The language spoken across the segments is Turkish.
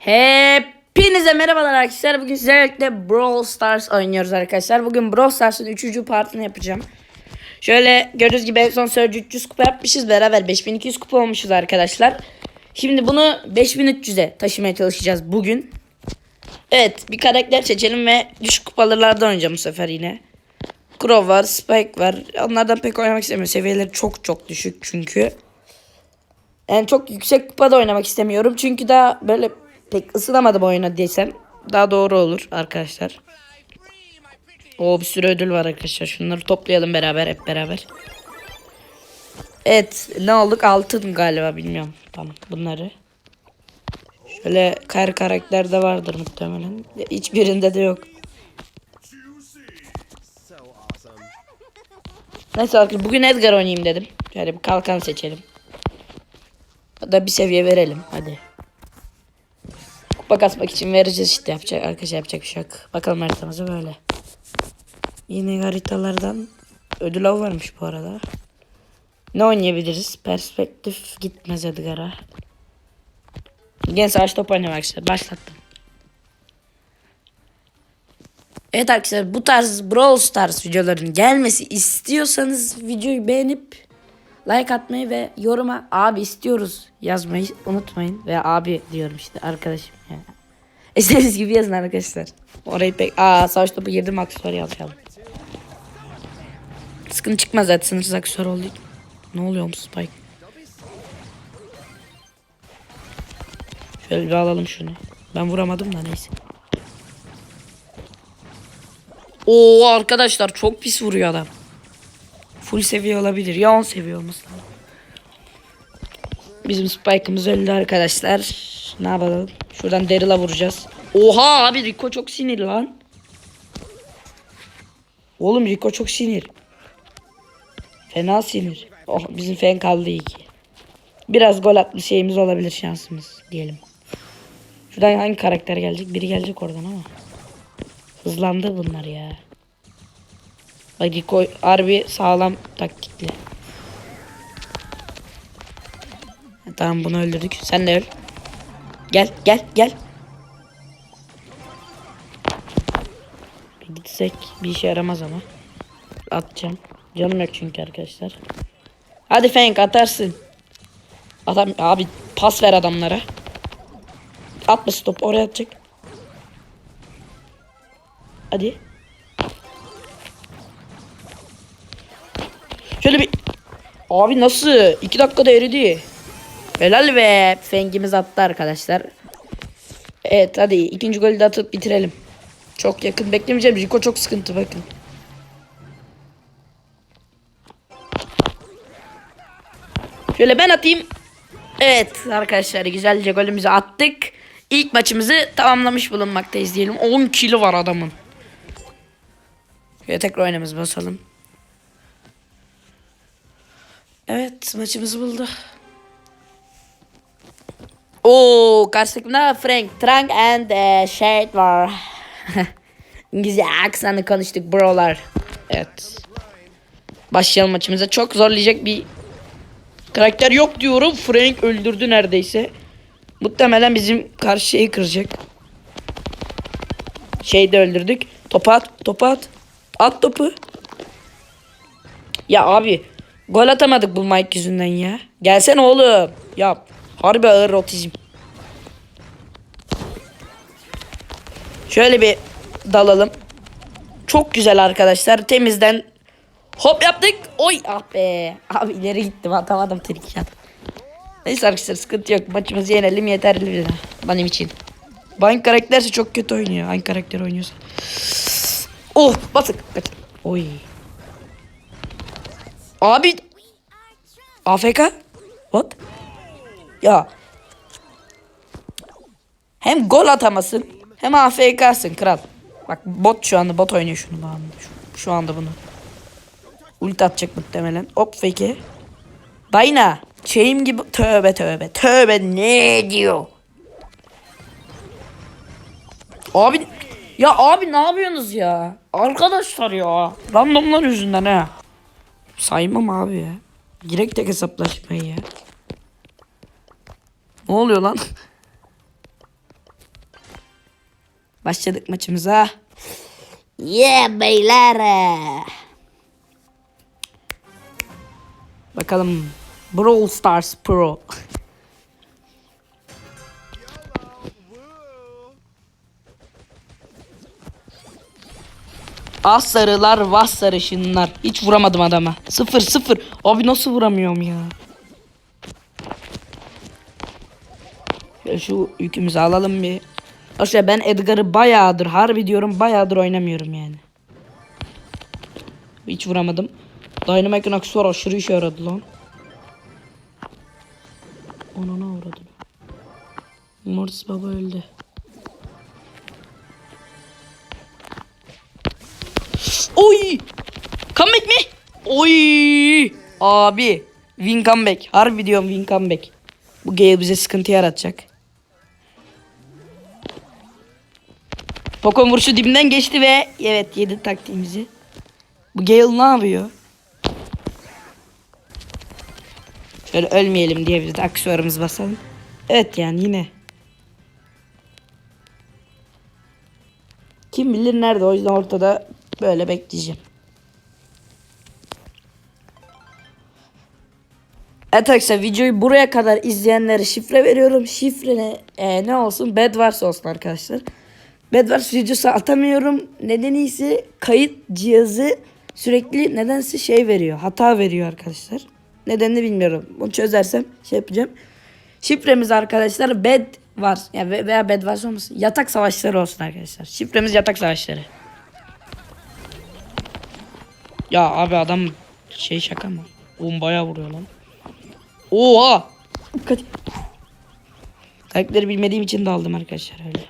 Hepinize merhabalar arkadaşlar. Bugün sizlerle Brawl Stars oynuyoruz arkadaşlar. Bugün Brawl Stars'ın 3. partını yapacağım. Şöyle gördüğünüz gibi en son Surge 300 kupa yapmışız. Beraber 5200 kupa olmuşuz arkadaşlar. Şimdi bunu 5300'e taşımaya çalışacağız bugün. Evet bir karakter seçelim ve düşük kupalardan oynayacağım bu sefer yine. Crow var, Spike var. Onlardan pek oynamak istemiyorum. Seviyeleri çok çok düşük çünkü. Yani çok yüksek kupada oynamak istemiyorum. Çünkü daha böyle pek ısınamadım oyuna desem. Daha doğru olur arkadaşlar. O bir sürü ödül var arkadaşlar. Şunları toplayalım beraber hep beraber. Evet ne olduk? Altın galiba bilmiyorum. Tamam bunları. Şöyle kar karakter de vardır muhtemelen. Hiçbirinde de yok. Neyse arkadaşlar bugün Edgar oynayayım dedim. Şöyle bir kalkan seçelim. Da bir seviye verelim hadi. Kupa kasmak için vereceğiz işte yapacak arkadaşlar yapacak bir şey yok. Bakalım haritamıza böyle. Yine haritalardan ödül avı varmış bu arada. Ne oynayabiliriz? Perspektif gitmez Edgar'a. Gene savaş top oynamak arkadaşlar. Başlattım. Evet arkadaşlar bu tarz Brawl Stars videoların gelmesi istiyorsanız videoyu beğenip like atmayı ve yoruma abi istiyoruz yazmayı unutmayın. Ve abi diyorum işte arkadaşım yani. İstediğiniz gibi yazın arkadaşlar. Orayı pek... Aa savaş topu girdim aksesuar yapalım. Sıkıntı çıkmaz zaten sınırsız aksesuar oldu. Ne oluyor mu Spike? Şöyle bir alalım şunu. Ben vuramadım da neyse. Oo arkadaşlar çok pis vuruyor adam. Full seviye olabilir. Ya 10 seviye olması lazım. Bizim spike'ımız öldü arkadaşlar. Ne yapalım? Şuradan Daryl'a vuracağız. Oha abi Rico çok sinir lan. Oğlum Rico çok sinir. Fena sinir. Oh bizim fen kaldı iyi ki. Biraz gol atmış şeyimiz olabilir şansımız diyelim. Şuradan hangi karakter gelecek? Biri gelecek oradan ama. Hızlandı bunlar ya. Rico harbi sağlam taktikli. Tamam bunu öldürdük. Sen de öl. Gel gel gel. Gitsek bir işe yaramaz ama. Atacağım. Canım yok çünkü arkadaşlar. Hadi Fenk atarsın. Adam abi pas ver adamlara. Atma stop oraya atacak. Hadi. Şöyle bir... Abi nasıl? 2 dakikada eridi. Helal be. Fengimiz attı arkadaşlar. Evet hadi ikinci golü de atıp bitirelim. Çok yakın beklemeyeceğim. Rico çok sıkıntı bakın. Şöyle ben atayım. Evet arkadaşlar güzelce golümüzü attık. İlk maçımızı tamamlamış bulunmaktayız diyelim. 10 kilo var adamın. Şöyle tekrar oynamamızı basalım. Evet maçımızı buldu. Oo karşı takımda Frank, Trank and uh, Shade var. Güzel aksanı konuştuk brolar. Evet. Başlayalım maçımıza. Çok zorlayacak bir karakter yok diyorum. Frank öldürdü neredeyse. Muhtemelen bizim karşı şeyi kıracak. Şeyi de öldürdük. Topu at, topu at. At topu. Ya abi gol atamadık bu Mike yüzünden ya. Gelsene oğlum. Ya harbi ağır otizm. Şöyle bir dalalım. Çok güzel arkadaşlar. Temizden hop yaptık. Oy ah be. Abi ileri gittim atamadım trik shot. Neyse arkadaşlar sıkıntı yok. Maçımızı yenelim yeterli bir benim için. Bank karakterse çok kötü oynuyor. Hangi karakter oynuyorsa. Oh basık. Oy. Abi. AFK? What? Ya. Hem gol atamasın hem AFK'sın kral. Bak bot şu anda bot oynuyor şunu bağımlı. Şu, şu anda bunu. Ulti atacak muhtemelen. Hop fake. Dayna. Şeyim gibi tövbe tövbe tövbe ne diyor? Abi ya abi ne yapıyorsunuz ya? Arkadaşlar ya. Randomlar yüzünden ha. Saymam abi ya. Direkt tek hesaplaşmayı ya. Ne oluyor lan? Başladık maçımıza. Yeah beyler. Bakalım. Brawl Stars Pro. Az sarılar vas sarışınlar. Hiç vuramadım adama. Sıfır sıfır. Abi nasıl vuramıyorum ya. Ya şu yükümüzü alalım bir. Aslında ben Edgar'ı bayağıdır harbi diyorum bayağıdır oynamıyorum yani. Hiç vuramadım. Dynamite Aksuar aşırı işe yaradı lan. Ona ne uğradım. Mortis baba öldü. Oy! Abi. Win comeback. Harbi diyorum win comeback. Bu Gale bize sıkıntı yaratacak. Pokon vuruşu dibinden geçti ve evet yedi taktiğimizi. Bu Gale ne yapıyor? Şöyle ölmeyelim diye bir de aksesuarımızı basalım. Evet yani yine. Kim bilir nerede o yüzden ortada böyle bekleyeceğim. Evet arkadaşlar videoyu buraya kadar izleyenlere şifre veriyorum. Şifre ne, e, ne olsun? Bedwars olsun arkadaşlar. Bedwars videosu atamıyorum. Nedeni ise kayıt cihazı sürekli nedense şey veriyor. Hata veriyor arkadaşlar. Nedenini bilmiyorum. Bunu çözersem şey yapacağım. Şifremiz arkadaşlar bed var. Yani ve- veya bed var olmasın. Yatak savaşları olsun arkadaşlar. Şifremiz yatak savaşları. Ya abi adam şey şaka mı? Oğlum bayağı vuruyor lan. Oha! Kaç. Karakteri bilmediğim için de aldım arkadaşlar öyle.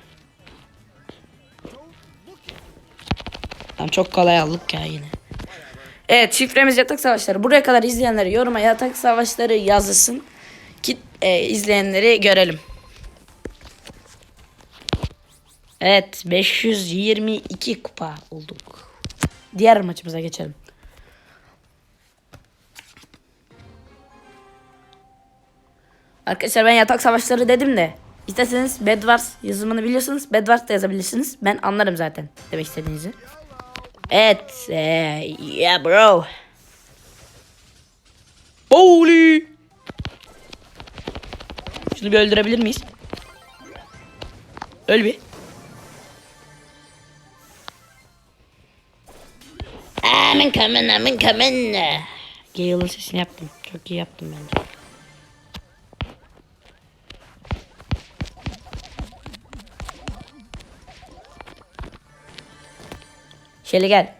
Tamam çok kolay aldık ya yine. Evet şifremiz yatak savaşları. Buraya kadar izleyenleri yoruma yatak savaşları yazılsın. Ki e, izleyenleri görelim. Evet 522 kupa olduk. Diğer maçımıza geçelim. Arkadaşlar ben yatak savaşları dedim de isterseniz Bedwars yazımını biliyorsunuz. Bedwars da yazabilirsiniz. Ben anlarım zaten demek istediğinizi. Evet. Ee, yeah bro. Holy. Şunu bir öldürebilir miyiz? Öl bir. I'm coming, I'm coming. Gale'ın sesini yaptım. Çok iyi yaptım bence. Şöyle gel.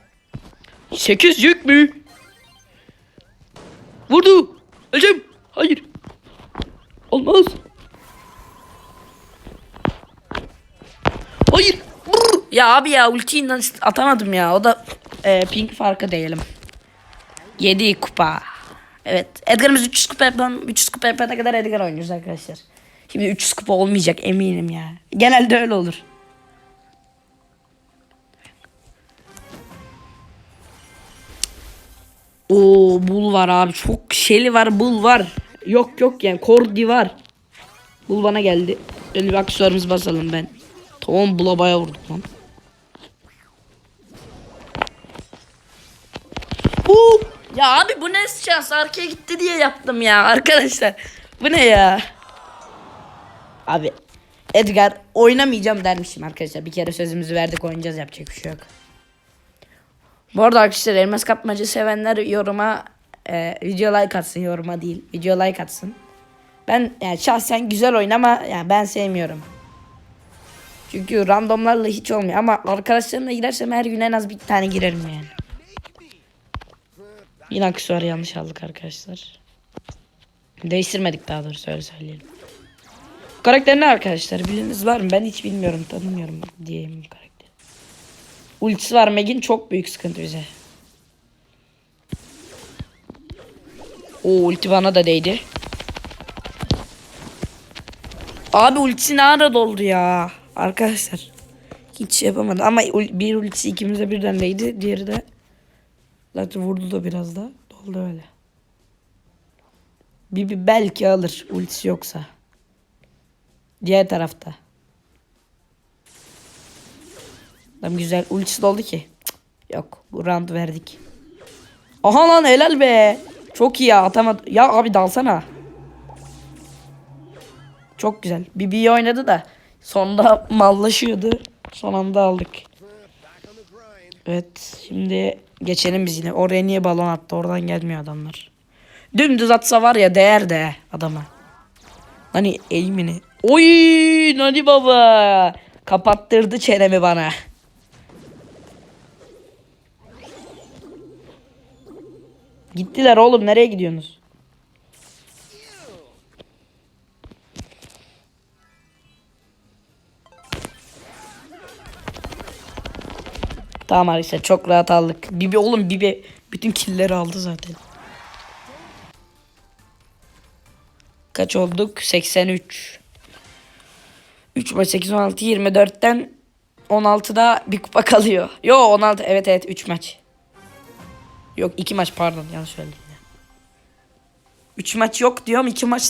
8 yük mü? Vurdu. Öleceğim. Hayır. Olmaz. Hayır. Vur. Ya abi ya ultiyi atamadım ya. O da e, pink farkı diyelim. 7 kupa. Evet. Edgar'ımız 300 kupa yapan, 300 kupa yapana kadar Edgar oynuyoruz arkadaşlar. Şimdi 300 kupa olmayacak eminim ya. Genelde öyle olur. Oo bul var abi. Çok şeli var bul var. Yok yok yani kordi var. Bul bana geldi. Öyle bir aksesuarımız basalım ben. Tamam bula baya vurduk lan. Huu! Ya abi bu ne şans arkaya gitti diye yaptım ya arkadaşlar. Bu ne ya? Abi Edgar oynamayacağım dermişim arkadaşlar. Bir kere sözümüzü verdik oynayacağız yapacak bir şey yok. Bu arada arkadaşlar elmas kapmacı sevenler yoruma e, video like atsın yoruma değil. Video like atsın. Ben yani şahsen güzel oyun ama yani ben sevmiyorum. Çünkü randomlarla hiç olmuyor ama arkadaşlarımla girersem her gün en az bir tane girerim yani. Yine aksesuarı yanlış aldık arkadaşlar. Değiştirmedik daha doğrusu öyle söyleyelim. Karakter ne arkadaşlar? Biliniz var mı? Ben hiç bilmiyorum, tanımıyorum diyeyim. Ultisi var Meg'in çok büyük sıkıntı bize. O ulti bana da değdi. Abi ultisi ne doldu ya? Arkadaşlar. Hiç şey yapamadı ama bir ultisi ikimize birden değdi. Diğeri de zaten vurdu da biraz da. Doldu öyle. Bir belki alır ultisi yoksa. Diğer tarafta. Adam güzel ultisi doldu ki. Yok bu round verdik. Aha lan helal be. Çok iyi ya atamadı. Ya abi dalsana. Çok güzel. Bibi oynadı da sonunda mallaşıyordu. Son anda aldık. Evet şimdi geçelim biz yine. Oraya niye balon attı? Oradan gelmiyor adamlar. Dümdüz atsa var ya değer de adama. Hani eğimini. Oy Nani baba. Kapattırdı çenemi bana. Gittiler oğlum nereye gidiyorsunuz? Tamam arkadaşlar çok rahat aldık. Bibi oğlum Bibi bütün killleri aldı zaten. Kaç olduk? 83. 3 maç 8 16 24'ten 16'da bir kupa kalıyor. Yo 16 evet evet 3 maç. Yok 2 maç pardon yanlış söyledim. 3 maç yok diyorum 2 maç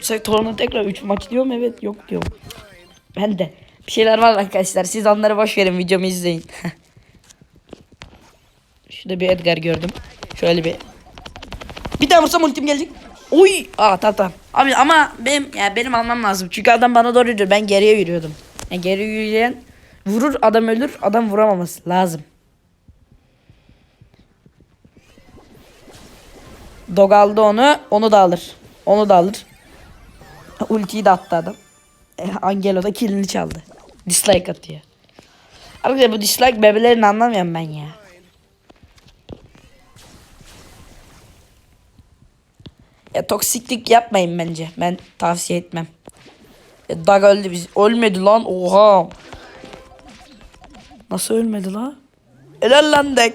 şey, sonra tekrar 3 maç diyorum evet yok diyorum. Ben de bir şeyler var arkadaşlar siz onları boş verin videomu izleyin. Şurada bir Edgar gördüm. Şöyle bir. Bir daha vursam ultim gelecek. Oy! Aa tamam tamam. Abi ama benim ya benim almam lazım. Çünkü adam bana doğru yürüyor. Ben geriye yürüyordum. Yani geri yürüyen vurur adam ölür. Adam vuramaması lazım. Dog aldı onu. Onu da alır. Onu da alır. Ultiyi de attı adam. E, Angelo da killini çaldı. Dislike atıyor. Arkadaşlar bu dislike bebelerini anlamıyorum ben ya. Ya toksiklik yapmayın bence. Ben tavsiye etmem. Ya Dag öldü biz. Ölmedi lan. Oha. Nasıl ölmedi lan? Helal lan Dag.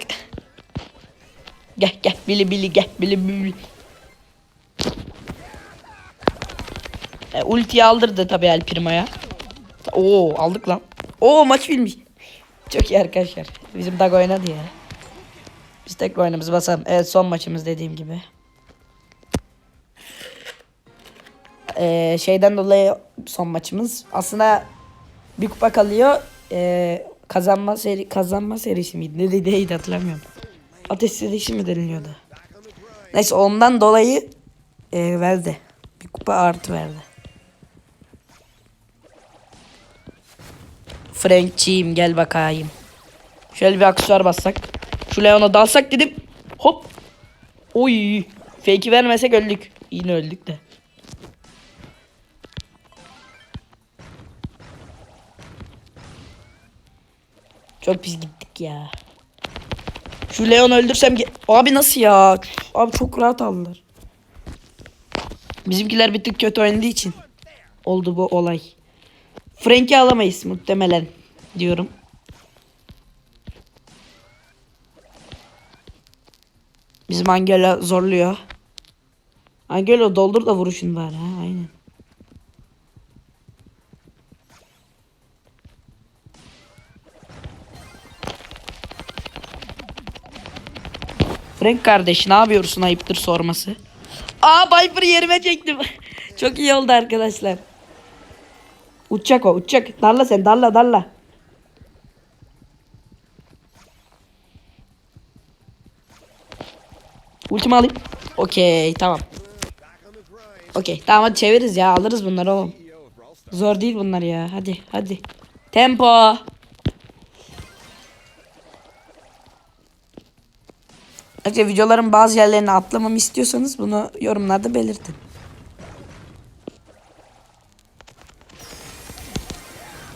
Gel gel bili bili gel bili bili. E, ultiyi aldırdı tabii El Primo'ya. Oo aldık lan. Oo maç bilmiş. Çok iyi arkadaşlar. Bizim Dag oynadı ya. Biz tek oyunumuzu basalım. Evet son maçımız dediğim gibi. Ee, şeyden dolayı son maçımız. Aslında bir kupa kalıyor. Ee, kazanma seri kazanma serisi miydi? Ne dediğiydi hatırlamıyorum. Ateş serisi mi deniliyordu? Neyse ondan dolayı e, verdi. Bir kupa artı verdi. Frankçiyim gel bakayım. Şöyle bir aksesuar bassak. Şu Leon'a dalsak dedim. Hop. Oy. Fake'i vermesek öldük. Yine öldük de. Çok pis gittik ya. Şu Leon öldürsem ge- Abi nasıl ya? Abi çok rahat aldılar. Bizimkiler bir tık kötü oynadığı için oldu bu olay. Frank'i alamayız muhtemelen diyorum. Bizim Angela zorluyor. Angelo doldur da vuruşun var ha aynen. Frank kardeş ne yapıyorsun ayıptır sorması. Aa Viper yerime çektim. Çok iyi oldu arkadaşlar. Uçacak o uçacak. Darla sen darla darla. Ultimi alayım. Okey tamam. Okey tamam hadi çeviririz ya alırız bunları oğlum. Zor değil bunlar ya hadi hadi. Tempo. Ayrıca videoların bazı yerlerini atlamamı istiyorsanız bunu yorumlarda belirtin.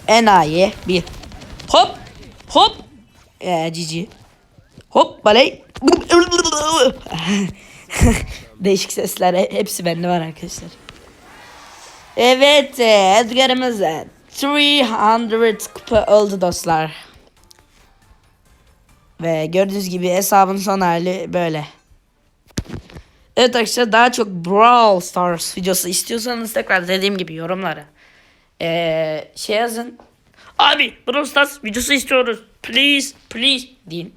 Enayi bir. Hop hop. Ee, cici. Hop baley. Değişik sesler he- hepsi bende var arkadaşlar. Evet e, Edgar'ımız e, 300 kupa oldu dostlar. Ve gördüğünüz gibi hesabın son hali böyle. Evet arkadaşlar daha çok Brawl Stars videosu istiyorsanız tekrar dediğim gibi yorumlara. Ee, şey yazın. Abi Brawl Stars videosu istiyoruz. Please please deyin.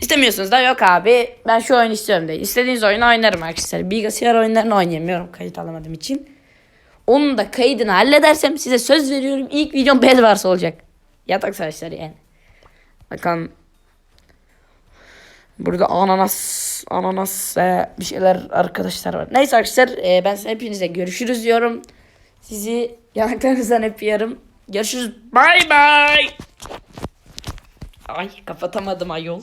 İstemiyorsunuz da yok abi ben şu oyunu istiyorum de. İstediğiniz oyunu oynarım arkadaşlar. Bilgisayar oyunlarını oynayamıyorum kayıt alamadığım için. Onun da kaydını halledersem size söz veriyorum ilk videom Bedwars olacak. Yatak savaşları yani. Bakalım. Burada ananas, ananas e, bir şeyler arkadaşlar var. Neyse arkadaşlar e, ben size hepinize görüşürüz diyorum. Sizi yanaklarınızdan öpüyorum. Görüşürüz. Bay bay. Ay kapatamadım ayol.